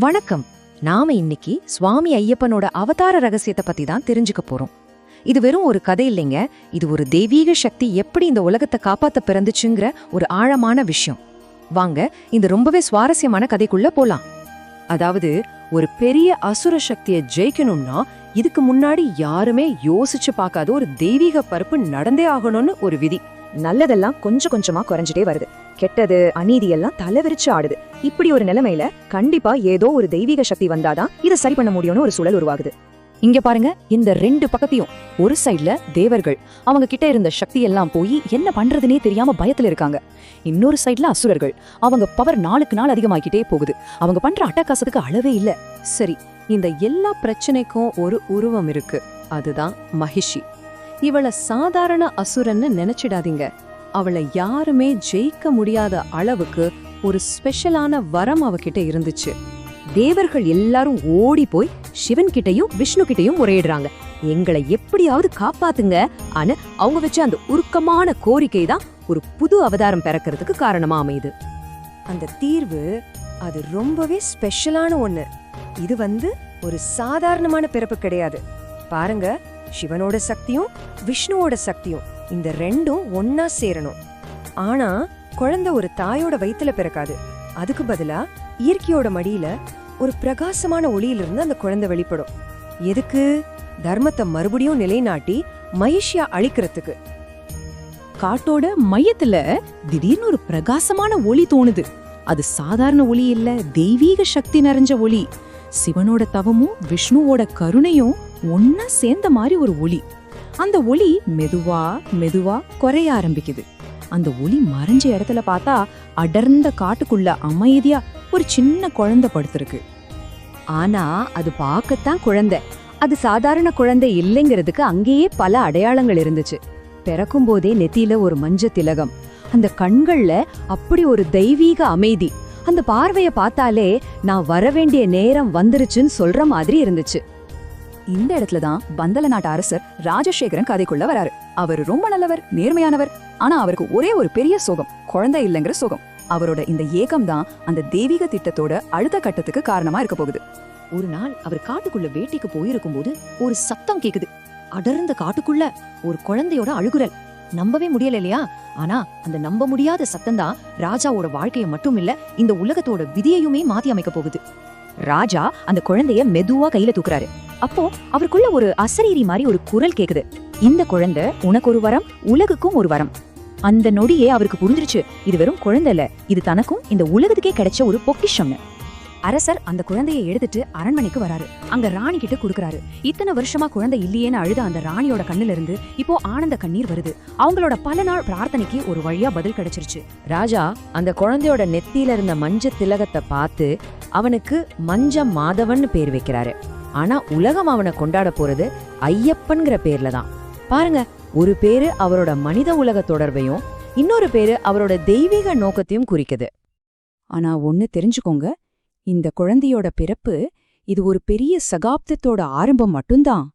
வணக்கம். நாம இன்னைக்கு சுவாமி ஐயப்பனோட அவதார ரகசியத்தை பத்தி தான் தெரிஞ்சுக்க போறோம். இது வெறும் ஒரு கதை இல்லைங்க. இது ஒரு தெய்வீக சக்தி எப்படி இந்த உலகத்தை காப்பாத்த பிறந்துச்சுங்கிற ஒரு ஆழமான விஷயம். வாங்க இந்த ரொம்பவே சுவாரஸ்யமான கதைக்குள்ள போலாம். அதாவது ஒரு பெரிய அசுர சக்தியை ஜெயிக்கணும்னா இதுக்கு முன்னாடி யாருமே யோசிச்சு பார்க்காத ஒரு தெய்வீக பருப்பு நடந்தே ஆகணும்னு ஒரு விதி. நல்லதெல்லாம் கொஞ்சம் கொஞ்சமா குறைஞ்சிட்டே வருது. கெட்டது அநீதி எல்லாம் தலைவிரிச்சு ஆடுது. இப்படி ஒரு நிலைமையில கண்டிப்பா ஏதோ ஒரு தெய்வீக சக்தி வந்தாதான் இதை சரி பண்ண முடியும்னு ஒரு சூழல் உருவாகுது. இங்க பாருங்க இந்த ரெண்டு பக்கத்தையும். ஒரு சைடுல தேவர்கள் அவங்க கிட்ட இருந்த சக்தி எல்லாம் போய் என்ன பண்றதுனே தெரியாம பயத்துல இருக்காங்க. இன்னொரு சைடுல அசுரர்கள் அவங்க பவர் நாளுக்கு நாள் அதிகமாக்கிட்டே போகுது. அவங்க பண்ற அட்டகாசத்துக்கு அளவே இல்ல. சரி இந்த எல்லா பிரச்சனைக்கும் ஒரு உருவம் இருக்கு. அதுதான் மகிஷி. இவள சாதாரண அசுரன்னு நினைச்சிடாதீங்க. அவளை யாருமே ஜெயிக்க முடியாத அளவுக்கு ஒரு ஸ்பெஷலான வரம் அவகிட்ட இருந்துச்சு. தேவர்கள் எல்லாரும் ஓடி போய் சிவன் கிட்டயும் விஷ்ணு கிட்டையும் முறையிடுறாங்க. எங்களை எப்படியாவது காப்பாத்துங்க ஆனா அவங்க வச்ச அந்த உருக்கமான கோரிக்கை தான் ஒரு புது அவதாரம் பிறக்கிறதுக்கு காரணமா அமையுது. அந்த தீர்வு அது ரொம்பவே ஸ்பெஷலான ஒண்ணு. இது வந்து ஒரு சாதாரணமான பிறப்பு கிடையாது. பாருங்க சிவனோட சக்தியும் விஷ்ணுவோட சக்தியும். இந்த ரெண்டும் ஒன்னா சேரணும். ஆனா குழந்தை ஒரு தாயோட வயித்துல பிறக்காது. அதுக்கு பதிலா இயற்கையோட மடியில ஒரு பிரகாசமான ஒளியிலிருந்து அந்த குழந்தை வெளிப்படும். எதுக்கு? தர்மத்தை மறுபடியும் நிலைநாட்டி மகிஷியா அழிக்கிறதுக்கு. காட்டோட மையத்துல திடீர்னு ஒரு பிரகாசமான ஒளி தோணுது. அது சாதாரண ஒளி இல்ல தெய்வீக சக்தி நிறைஞ்ச ஒளி. சிவனோட தவமும் விஷ்ணுவோட கருணையும் ஒன்னா சேர்ந்த மாதிரி ஒரு ஒளி. அந்த ஒளி மெதுவா மெதுவா குறைய ஆரம்பிக்குது. அந்த ஒளி மறைஞ்ச இடத்துல பார்த்தா அடர்ந்த காட்டுக்குள்ள அமைதியா ஒரு சின்ன குழந்தை படுத்திருக்கு. ஆனா அது பார்க்கத்தான் குழந்தை. அது சாதாரண குழந்தை இல்லைங்கிறதுக்கு அங்கேயே பல அடையாளங்கள் இருந்துச்சு. பிறக்கும் போதே நெத்தியில ஒரு மஞ்ச திலகம். அந்த கண்கள்ல அப்படி ஒரு தெய்வீக அமைதி. அந்த பார்வைய பார்த்தாலே நான் வரவேண்டிய நேரம் வந்துருச்சுன்னு சொல்ற மாதிரி இருந்துச்சு. இந்த இடத்துல தான் பந்தல நாட்டு அரசர் ராஜசேகரன் கதைக்குள்ள வராரு. அவர் ரொம்ப நல்லவர் நேர்மையானவர். ஆனா அவருக்கு ஒரே ஒரு பெரிய சோகம் குழந்தை இல்லைங்கிற சோகம். அவரோட இந்த ஏகம் தான் அந்த தெய்வீக திட்டத்தோட அடுத்த கட்டத்துக்கு காரணமா இருக்க போகுது. ஒரு நாள் அவர் காட்டுக்குள்ள வேட்டைக்கு போயிருக்கும் போது ஒரு சத்தம் கேக்குது. அடர்ந்த காட்டுக்குள்ள ஒரு குழந்தையோட அழுகுரல். நம்பவே முடியல இல்லையா? ஆனா அந்த நம்ப முடியாத சத்தம் தான் ராஜாவோட வாழ்க்கைய மட்டும் இல்ல இந்த உலகத்தோட விதியையுமே மாத்தி அமைக்க போகுது. ராஜா அந்த குழந்தைய மெதுவா கையில தூக்குறாரு. அப்போ அவருக்குள்ள ஒரு அசரீரி மாதிரி ஒரு குரல் கேக்குது. இந்த குழந்தை உனக்கு ஒரு வரம் உலகுக்கும் ஒரு வரம். அந்த நொடியே அவருக்கு புரிஞ்சிருச்சு இது வெறும் குழந்தை இல்ல இது தனக்கும் இந்த உலகத்துக்கே கிடைச்ச ஒரு பொக்கிஷம்னு. அரசர் அந்த குழந்தையை எடுத்துட்டு அரண்மனைக்கு வராரு. அங்க ராணி கிட்ட குடுக்கறாரு. இத்தனை வருஷமா குழந்தை இல்லையேன்னு அழுத அந்த ராணியோட கண்ணுல இருந்து இப்போ ஆனந்த கண்ணீர் வருது. அவங்களோட பல நாள் பிரார்த்தனைக்கு ஒரு வழியா பதில் கிடைச்சிருச்சு. ராஜா அந்த குழந்தையோட நெத்தியில இருந்த மஞ்ச திலகத்தை பார்த்து அவனுக்கு மஞ்ச மாதவன் பேர் வைக்கிறாரு. ஆனா உலகம் அவனை கொண்டாட போறது ஐயப்பன்கிற பேர்ல தான். பாருங்க ஒரு பேரு அவரோட மனித உலக தொடர்பையும் இன்னொரு பேரு அவரோட தெய்வீக நோக்கத்தையும் குறிக்குது. ஆனா ஒன்னு தெரிஞ்சுக்கோங்க இந்த குழந்தையோட பிறப்பு இது ஒரு பெரிய சகாப்தத்தோட ஆரம்பம் மட்டும்தான்.